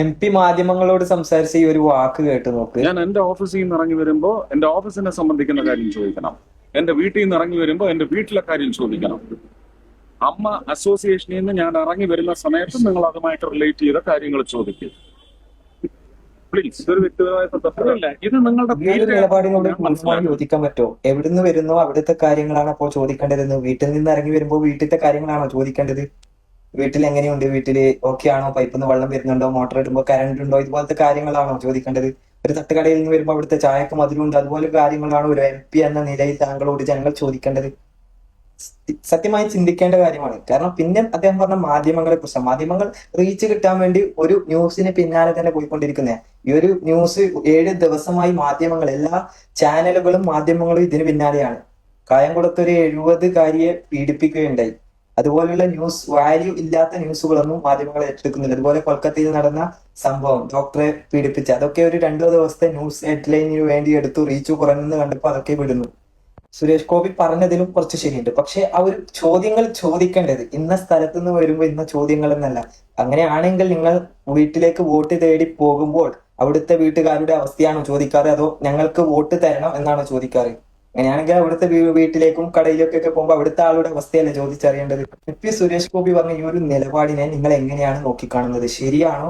M P മാധ്യമങ്ങളോട് സംസാരിച്ച ഈ ഒരു വാക്ക് കേട്ട് നോക്ക്. ഞാൻ എന്റെ ഓഫീസിൽ നിന്ന് ഇറങ്ങി വരുമ്പോ എന്റെ ഓഫീസിനെ സംബന്ധിക്കുന്ന കാര്യം ചോദിക്കണം. എന്റെ വീട്ടിൽ നിന്ന് ഇറങ്ങി വരുമ്പോ എന്റെ വീട്ടിലെ കാര്യം ചോദിക്കണം. അമ്മ അസോസിയേഷനിൽ നിന്ന് ഞാൻ ഇറങ്ങി വരുന്ന സമയത്ത് നിങ്ങൾ അതുമായിട്ട് റിലേറ്റ് ചെയ്ത കാര്യങ്ങൾ ചോദിക്കും. പ്ലീസ് ഇതൊരു വ്യക്തിപരമായ ഇത് നിങ്ങളുടെ ഈ ഒരു നിലപാടിനോട് ഞാൻ പൂർണമായി പറ്റുമോ? എവിടുന്ന് വരുന്നോ? അവിടുത്തെ കാര്യങ്ങളാണ് അപ്പോൾ ചോദിക്കേണ്ടതെന്ന് വീട്ടിൽ നിന്ന് ഇറങ്ങി വരുമ്പോൾ വീട്ടിലത്തെ കാര്യങ്ങളാണോ ചോദിക്കേണ്ടത്? വീട്ടിൽ എങ്ങനെയുണ്ട് വീട്ടിൽ ഓക്കെ ആണോ? പൈപ്പിൽ നിന്ന് വെള്ളം വരുന്നുണ്ടോ? മോട്ടർ ഇടുമ്പോൾ കറണ്ട് ഉണ്ടോ? ഇതുപോലത്തെ കാര്യങ്ങളാണോ ചോദിക്കേണ്ടത്? ഒരു തട്ടുകടയിൽ നിന്ന് വരുമ്പോൾ അവിടുത്തെ ചായക്ക് മധുരമുണ്ട് അതുപോലെ കാര്യങ്ങളാണ് ഒരു എം പി എന്ന നിലയിൽ താങ്കളോട് ജനങ്ങൾ ചോദിക്കേണ്ടത്. സത്യമായി ചിന്തിക്കേണ്ട കാര്യമാണ്. കാരണം പിന്നെ അദ്ദേഹം പറഞ്ഞ മാധ്യമങ്ങളെ കുറിച്ച്. മാധ്യമങ്ങൾ റീച്ച് കിട്ടാൻ വേണ്ടി ഒരു ന്യൂസിന് പിന്നാലെ തന്നെ പോയിക്കൊണ്ടിരിക്കുന്നത് ഈ ഒരു ന്യൂസ് ഏഴ് ദിവസമായി മാധ്യമങ്ങൾ എല്ലാ ചാനലുകളും മാധ്യമങ്ങളും ഇതിന് പിന്നാലെയാണ്. കായംകുളത്ത് ഒരു എഴുപത് കാര്യെ പീഡിപ്പിക്കുകയുണ്ടായി. അതുപോലുള്ള ന്യൂസ് വാല്യൂ ഇല്ലാത്ത ന്യൂസുകളൊന്നും മാധ്യമങ്ങൾ ഏറ്റെടുക്കുന്നില്ല. അതുപോലെ കൊൽക്കത്തയിൽ നടന്ന സംഭവം ഡോക്ടറെ പീഡിപ്പിച്ച. അതൊക്കെ ഒരു രണ്ടോ ദിവസത്തെ ന്യൂസ് ഹെഡ്ലൈനിന് വേണ്ടി എടുത്തു റീച്ച് കുറഞ്ഞെന്ന് കണ്ടപ്പോൾ അതൊക്കെ വിടുന്നു. സുരേഷ് ഗോപി പറഞ്ഞതിലും കുറച്ച് ശരിയുണ്ട്. പക്ഷെ ആ ഒരു ചോദ്യങ്ങൾ ചോദിക്കേണ്ടത് ഇന്ന സ്ഥലത്ത് നിന്ന് വരുമ്പോൾ ഇന്ന ചോദ്യങ്ങൾ എന്നല്ല അങ്ങനെയാണെങ്കിൽ നിങ്ങൾ വീട്ടിലേക്ക് വോട്ട് തേടി പോകുമ്പോൾ അവിടുത്തെ വീട്ടുകാരുടെ അവസ്ഥയാണോ ചോദിക്കാറ്? അതോ ഞങ്ങൾക്ക് വോട്ട് തരണം എന്നാണോ ചോദിക്കാറ്? അങ്ങനെയാണെങ്കിൽ അവിടുത്തെ വീട്ടിലേക്കും കടയിലേക്കൊക്കെ പോകുമ്പോൾ അവിടുത്തെ ആളുടെ അവസ്ഥയല്ലേ ചോദിച്ചറിയേണ്ടത്? പി. സുരേഷ് ഗോപി പറഞ്ഞ ഈ ഒരു നിലപാടിനെ നിങ്ങൾ എങ്ങനെയാണ് നോക്കിക്കാണുന്നത്? ശരിയാണോ